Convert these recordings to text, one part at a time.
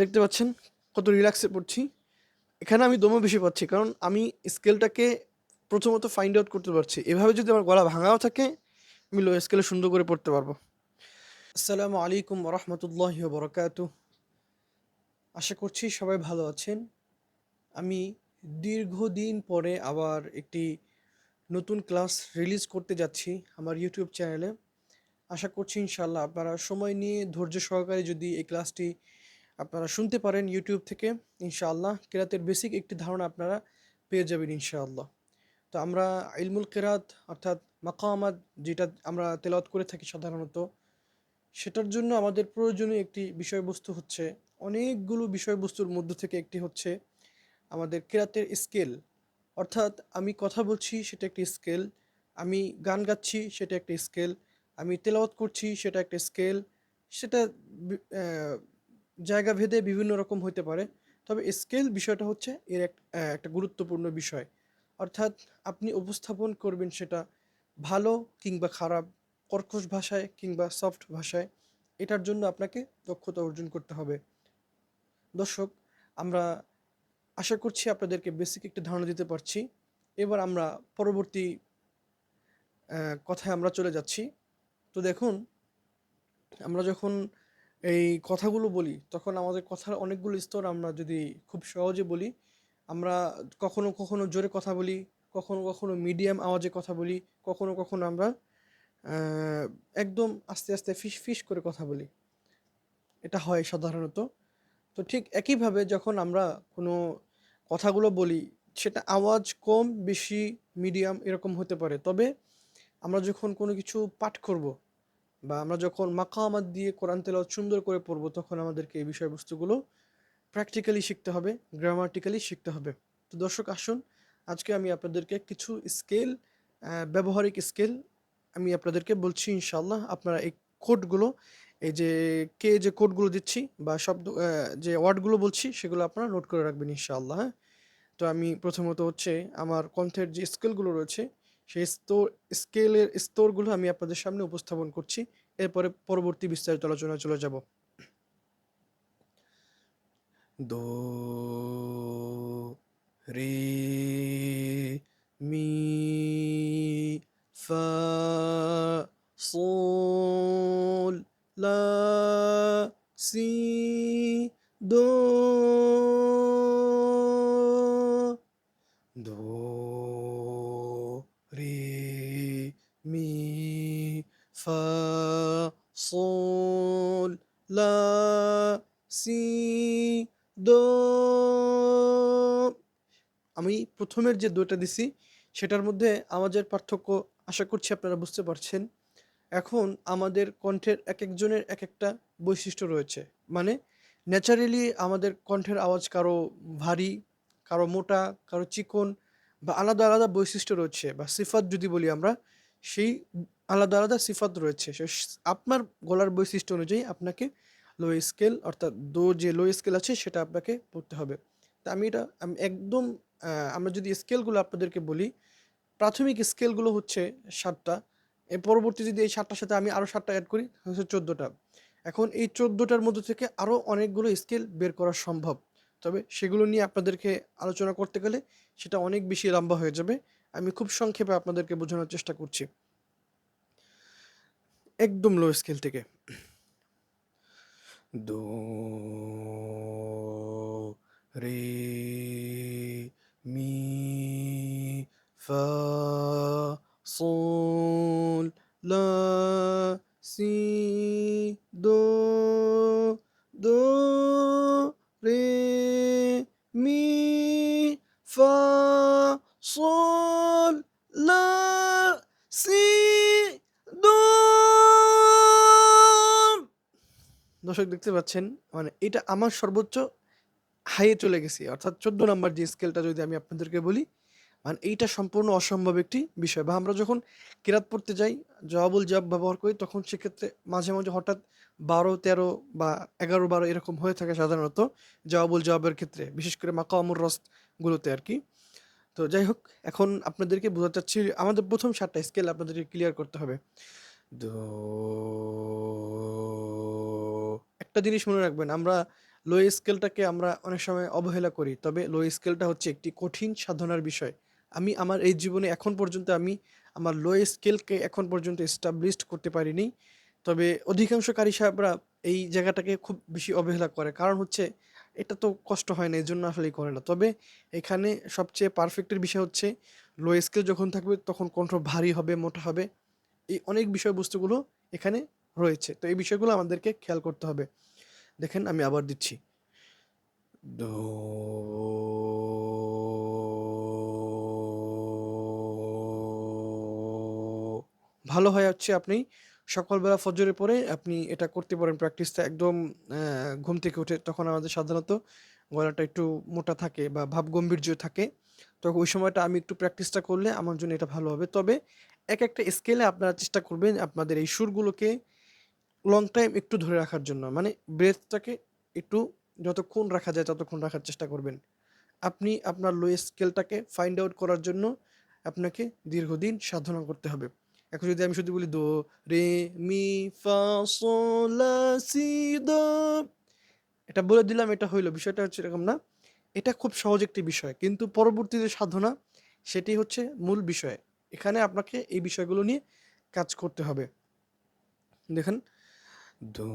দেখতে পাচ্ছেন কত রিল্যাক্সে পড়ছি। এখানে আমি দমও বেশি পাচ্ছি, কারণ আমি স্কেলটাকে প্রথমত ফাইন্ড আউট করতে পারছি। এভাবে যদি আমার গলা ভাঙাও থাকে, আমি লো স্কেলে সুন্দর করে পড়তে পারব। আসসালামু আলাইকুম রহমতুল্লাহ বরকাত আশা করছি সবাই ভালো আছেন। আমি দীর্ঘদিন পরে আবার একটি নতুন ক্লাস রিলিজ করতে যাচ্ছি আমার ইউটিউব চ্যানেলে আশা করছি ইনশাল্লাহ আপনারা সময় নিয়ে ধৈর্য সহকারে যদি এই ক্লাসটি আপনারা শুনতে পারেন ইউটিউব থেকে, ইনশাআল্লাহ। কেরাতের বেসিক একটি ধারণা আপনারা পেয়ে যাবেন, ইনশাআল্লাহ। তো আমরা ইলমুল কেরাত, অর্থাৎ মাকামাত যেটা আমরা তেলাওয়াত করে থাকি সাধারণত, সেটার জন্য আমাদের প্রয়োজনীয় একটি বিষয়বস্তু হচ্ছে, অনেকগুলো বিষয়বস্তুর মধ্য থেকে একটি হচ্ছে আমাদের কেরাতের স্কেল অর্থাৎ আমি কথা বলছি, সেটা একটি স্কেল আমি গান গাচ্ছি, সেটা একটা স্কেল আমি তেলাওয়াত করছি, সেটা একটা স্কেল সেটা জায়গা ভেদে বিভিন্ন রকম হতে পারে। তবে স্কেল বিষয়টা হচ্ছে এর এক একটা গুরুত্বপূর্ণ বিষয়। অর্থাৎ আপনি উপস্থাপন করবেন সেটা ভালো কিংবা খারাপ, কর্কশ ভাষায় কিংবা সফট ভাষায়। এটার জন্য আপনাকে দক্ষতা অর্জন করতে হবে। দর্শক, আমরা আশা করছি আপনাদেরকে বেসিক একটা ধারণা দিতে পারছি। এবার আমরা পরবর্তী কথায় আমরা চলে যাচ্ছি। তো দেখুন, আমরা যখন এই কথাগুলো বলি, তখন আমাদের কথার অনেকগুলো স্তর আমরা যদি খুব সহজে বলি, আমরা কখনো কখনো জোরে কথা বলি, কখনো কখনো মিডিয়াম আওয়াজে কথা বলি, কখনো কখনো আমরা একদম আস্তে আস্তে ফিস ফিস করে কথা বলি। এটা হয় সাধারণত। তো ঠিক একইভাবে যখন আমরা কোনো কথাগুলো বলি, সেটা আওয়াজ কম, বেশি, মিডিয়াম এরকম হতে পারে। তবে আমরা যখন কোনো কিছু পাঠ করব বা আমরা যখন মাকামাত দিয়ে কোরআন তেলাওয়াত সুন্দর করে পড়ব, তখন আমাদেরকে এই বিষয়বস্তুগুলো প্র্যাকটিক্যালি শিখতে হবে গ্রামাটিক্যালি শিখতে হবে। তো দর্শক, আসুন, আজকে আমি আপনাদেরকে কিছু স্কেল ব্যবহারিক স্কেল আমি আপনাদেরকে বলছি ইনশাল্লাহ আপনারা এই কোডগুলো এই যে কে যে কোডগুলো দিচ্ছি বা শব্দ যে ওয়ার্ডগুলো বলছি, সেগুলো আপনারা নোট করে রাখবেন ইনশাআল্লাহ হ্যাঁ? তো আমি প্রথমত হচ্ছে আমার কণ্ঠের যে স্কেলগুলো রয়েছে সেই স্তর স্কেলের স্তরগুলো আমি আপনাদের সামনে উপস্থাপন করছি। এরপরে পরবর্তী বিস্তারিত আলোচনায় চলে যাব। দো, রে, মি, ফা, সোল, লা, সি, দো দো রে মি ফা সোল লা সি দো আমি প্রথমের যে দুটো দিছি, সেটার মধ্যে আমাদের পার্থক্য আশা করছি আপনারা বুঝতে পারছেন। এখন আমাদের কণ্ঠের এক একজনের এক একটা বৈশিষ্ট্য রয়েছে। মানে ন্যাচারালি আমাদের কণ্ঠের আওয়াজ কারও ভারী, কারও মোটা, কারও চিকন বা আলাদা আলাদা বৈশিষ্ট্য রয়েছে বা সিফাত যদি বলি আমরা, সেই আলাদা আলাদা সিফাত রয়েছে। আপনার গলার বৈশিষ্ট্য অনুযায়ী আপনাকে লো স্কেল অর্থাৎ দো যে লো স্কেল আছে, সেটা আপনাকে পড়তে হবে। তা আমি এটা, আমি একদম আমরা যদি স্কেলগুলো আপনাদেরকে বলি, প্রাথমিক স্কেলগুলো হচ্ছে সাতটা। এর পরবর্তী যদি এই সাতটার সাথে আমি আরও সাতটা অ্যাড করি হচ্ছে চোদ্দোটা। এখন এই চোদ্দোটার মধ্যে থেকে আরও অনেকগুলো স্কেল বের করা সম্ভব। তবে সেগুলো নিয়ে আপনাদেরকে আলোচনা করতে গেলে সেটা অনেক বেশি লম্বা হয়ে যাবে। আমি খুব সংক্ষেপে আপনাদেরকে বোঝানোর চেষ্টা করছি। একদম লো স্কেল থেকে দো রে মি ফা সোল লা সি দো দো রে মি ফা সোল লা সি দো দর্শক দেখতে পাচ্ছেন মানে এটা আমার সর্বোচ্চ হাইয়ে চলে গেছি। অর্থাৎ চোদ্দ নাম্বার যে স্কেলটা যদি আমি আপনাদেরকে বলি মানে এইটা সম্পূর্ণ অসম্ভব একটি বিষয়। বা আমরা যখন কিরাত পড়তে যাই জবাবুল জব ব্যবহার করি, তখন সেক্ষেত্রে মাঝে মাঝে হঠাৎ বারো, তেরো বা এগারো, বারো এরকম হয়ে থাকে সাধারণত জবাবুল জবাবের ক্ষেত্রে, বিশেষ করে মাকামুর রসগুলোতে আর কি। তো যাই হোক, এখন আপনাদেরকে বোঝাতে চাচ্ছি, আমাদের প্রথম সাতটা স্কেল আপনাদেরকে ক্লিয়ার করতে হবে। দো একটা জিনিস মনে রাখবেন, আমরা লো স্কেলটাকে আমরা অনেক সময় অবহেলা করি, তবে লো স্কেলটা হচ্ছে একটি কঠিন সাধনার বিষয়। আমি আমার এই জীবনে এখন পর্যন্ত আমি আমার লো স্কেলকে এখন পর্যন্ত এস্টাবলিশড করতে পারিনি, তবে অধিকাংশ কারি সাহেবরা এই জায়গাটাকে খুব বেশি অবহেলা করে। কারণ হচ্ছে এটা তো কষ্ট হয় না এই জন্য আসলেই করে না। তবে এখানে সবচেয়ে পারফেক্টের বিষয় হচ্ছে লো স্কেল যখন থাকবে তখন কণ্ঠ ভারী হবে, মোটা হবে। এই অনেক বিষয়বস্তুগুলো এখানে রয়েছে। তো এই বিষয়গুলো আমাদেরকে খেয়াল করতে হবে। দেখেন আমি আবার দিচ্ছি। দো ভালো হয় হচ্ছে আপনি সকালবেলা ফজরে পরে আপনি এটা করতে পারেন। প্র্যাকটিসটা একদম ঘুম থেকে উঠে তখন আমাদের সাধারণত গলাটা একটু মোটা থাকে বা ভাব গম্ভীর্য থাকে। তো ওই সময়টা আমি একটু প্র্যাকটিসটা করলে আমার জন্য এটা ভালো হবে। তবে এক একটা স্কেলে আপনারা চেষ্টা করবেন আপনাদের এই সুরগুলোকে লং টাইম একটু ধরে রাখার জন্য। মানে ব্রেথটাকে একটু যতক্ষণ রাখা যায় ততক্ষণ রাখার চেষ্টা করবেন। আপনি আপনার লো স্কেলটাকে ফাইন্ড আউট করার জন্য আপনাকে দীর্ঘদিন সাধনা করতে হবে। এখন যদি আমি শুধু বলি, দো, রে, মি, ফা সি, দো। এটা বলে দিলাম, এটা হইল। বিষয়টা হচ্ছে এরকম না। এটা খুব সহজ একটি বিষয়। কিন্তু পরবর্তী যে সাধনা, সেটি হচ্ছে মূল বিষয়। এখানে আপনাকে এই বিষয়গুলো নিয়ে কাজ করতে হবে। দেখেন দো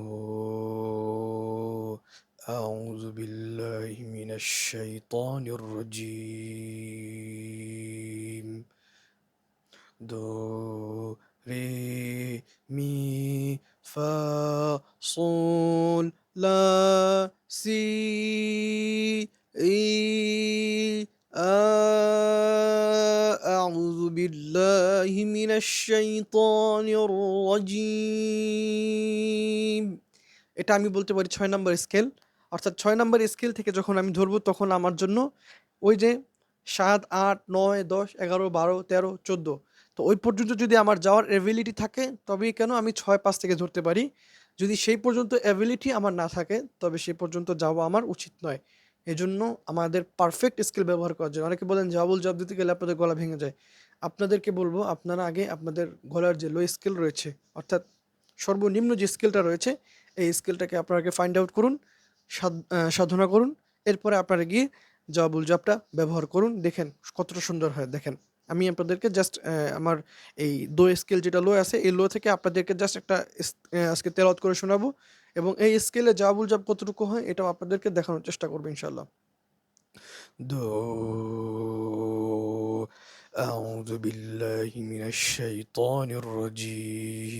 أعوذ بالله من الشيطان الرجيم. دو ري مي فا صول لا سي إي. أعوذ بالله من الشيطان الرجيم. এটা আমি বলতে পারি ছয় নম্বর স্কেল। অর্থাৎ ছয় নম্বর স্কেল থেকে যখন আমি ধরবো, তখন আমার জন্য ওই যে সাত, আট, নয়, দশ, এগারো, বারো, তেরো, চোদ্দ। তো ওই পর্যন্ত যদি আমার যাওয়ার অ্যাবিলিটি থাকে, তবেই কেন আমি ছয়, পাঁচ থেকে ধরতে পারি? যদি সেই পর্যন্ত অ্যাবিলিটি আমার না থাকে, তবে সেই পর্যন্ত যাওয়া আমার উচিত নয়। এজন্য আমাদের পারফেক্ট স্কিল ব্যবহার করার জন্য। অনেকে বলেন, জাবুল জব দিতে গেলে আপনাদের গলা ভেঙে যায়। আপনাদেরকে বলব, আপনারা আগে আপনাদের গলার যে লো স্কেল রয়েছে, অর্থাৎ সর্বনিম্ন যে স্কেলটা রয়েছে এই স্কেলটাকে আপনাকে ফাইন্ড আউট করুন সাধ- আহ, সাধনা করুন এরপরে আপনারা গিয়ে জবাবুল জবটা ব্যবহার করুন দেখেন কতটা সুন্দর হয় দেখেন আমি আপনাদেরকে জাস্ট আমার এই দো স্কেল যেটা লো আছে এই লো থেকে আপনাদেরকে জাস্ট একটা ইস- আহ, আজকে তেলাওয়াত করে শোনাবো এবং এই স্কেলে জবাবুল জব কতটুকু হয় এটাও আপনাদেরকে দেখানোর চেষ্টা করবো ইনশাল্লাহ দো أعوذ بالله من الشيطان الرجيم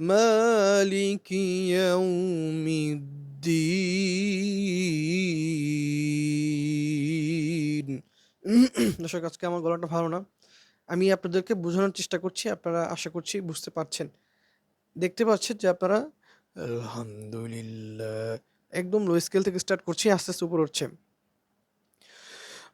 مالك يوم الدين দর্শক আজকে আমার গলাটা ভালো না আমি আপনাদেরকে বোঝানোর চেষ্টা করছি আপনারা আশা করছি বুঝতে পারছেন দেখতে পাচ্ছেন যে আপনারা আলহামদুলিল্লাহ একদম লো স্কেল থেকে স্টার্ট করছি আস্তে আস্তে উপর উঠছে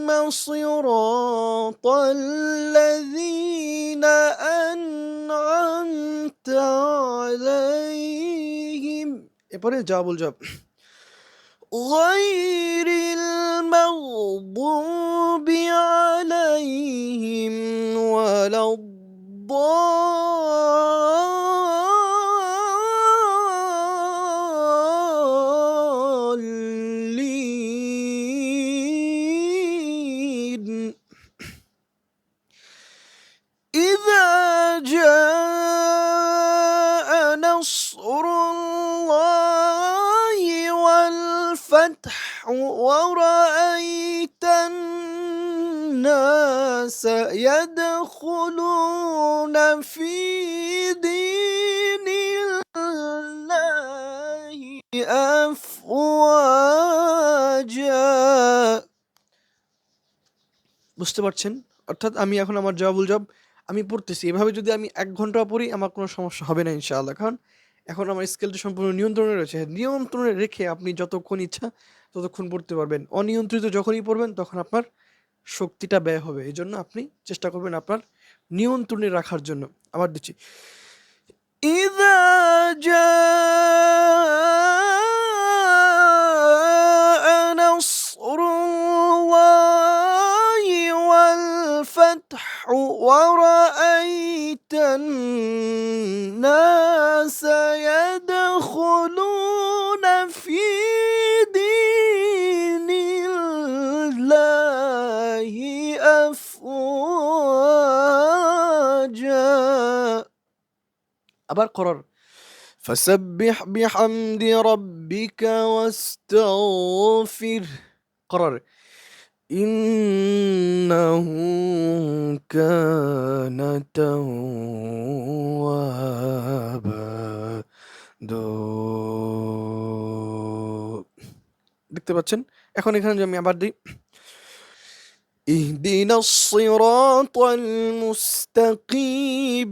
اهدنا صراط الذين أنعمت عليهم. إيه، جاب الجاب غير المغضوب عليهم ولا الضالين. دين الله أفواجا বুঝতে পারছেন অর্থাৎ আমি এখন আমার জবাবুল জব আমি পড়তেছি এভাবে যদি আমি এক ঘন্টা পড়ি আমার কোনো সমস্যা হবে না ইনশাআল্লাহ কারণ এখন আমার স্কেলটা সম্পূর্ণ নিয়ন্ত্রণে রয়েছে নিয়ন্ত্রণে রেখে আপনি যতক্ষণ ইচ্ছা ততক্ষণ পড়তে পারবেন অনিয়ন্ত্রিত যখনই পড়বেন তখন আপনার শক্তিটা ব্যয় হবে এই জন্য আপনি চেষ্টা করবেন আপনার নিয়ন্ত্রণে রাখার জন্য আবার দিচ্ছি إذا جاء نصر الله والفتح ورأيت الناس يدخلون আবার করার فسبح بحمد ربك واستغفر قرر إنه كان توابا দো দেখতে পাচ্ছেন এখন এখানে যে আমি আবার দিই اهدنا الصراط المستقيم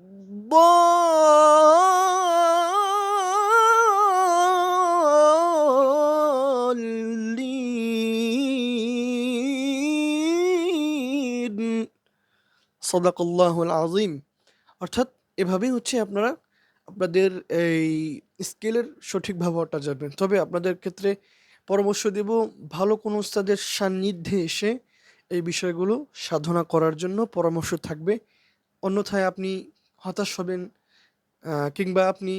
সদাকল্লাহুল আজিম অর্থাৎ এভাবেই হচ্ছে আপনারা আপনাদের এই স্কেলের সঠিক ব্যবহারটা জানবেন। তবে আপনাদের ক্ষেত্রে পরামর্শ দেব, ভালো কোনো উস্তাদের সান্নিধ্যে এসে এই বিষয়গুলো সাধনা করার জন্য পরামর্শ থাকবে। অন্যথায় আপনি হতাশ হবেন কিংবা আপনি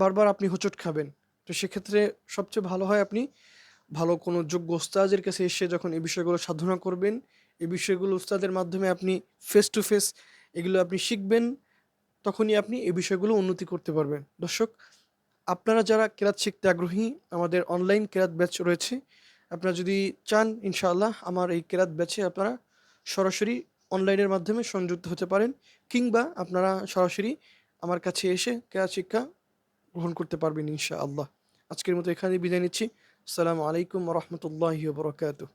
বারবার আপনি হোঁচট খাবেন। তো সেক্ষেত্রে সবচেয়ে ভালো হয় আপনি ভালো কোনো যোগ্য ওস্তাদের কাছে এসে যখন এই বিষয়গুলো সাধনা করবেন এই বিষয়গুলো উস্তাদের মাধ্যমে আপনি ফেস টু ফেস এগুলো আপনি শিখবেন, তখনই আপনি এই বিষয়গুলো উন্নতি করতে পারবেন। দর্শক, আপনারা যারা কেরাত শিখতে আগ্রহী, আমাদের অনলাইন কেরাত ব্যাচ রয়েছে, আপনারা যদি চান, ইনশাআল্লাহ আমার এই কেরাত ব্যাচে আপনারা সরাসরি অনলাইনের মাধ্যমে সংযুক্ত হতে পারেন, কিংবা আপনারা সরাসরি আমার কাছে এসে কেরাত শিক্ষা গ্রহণ করতে পারবেন, ইনশাআল্লাহ। আজকের মতো এখানে বিদায় নিচ্ছি। আসসালামু আলাইকুম রহমতুল্লাহি বরকাতুহ।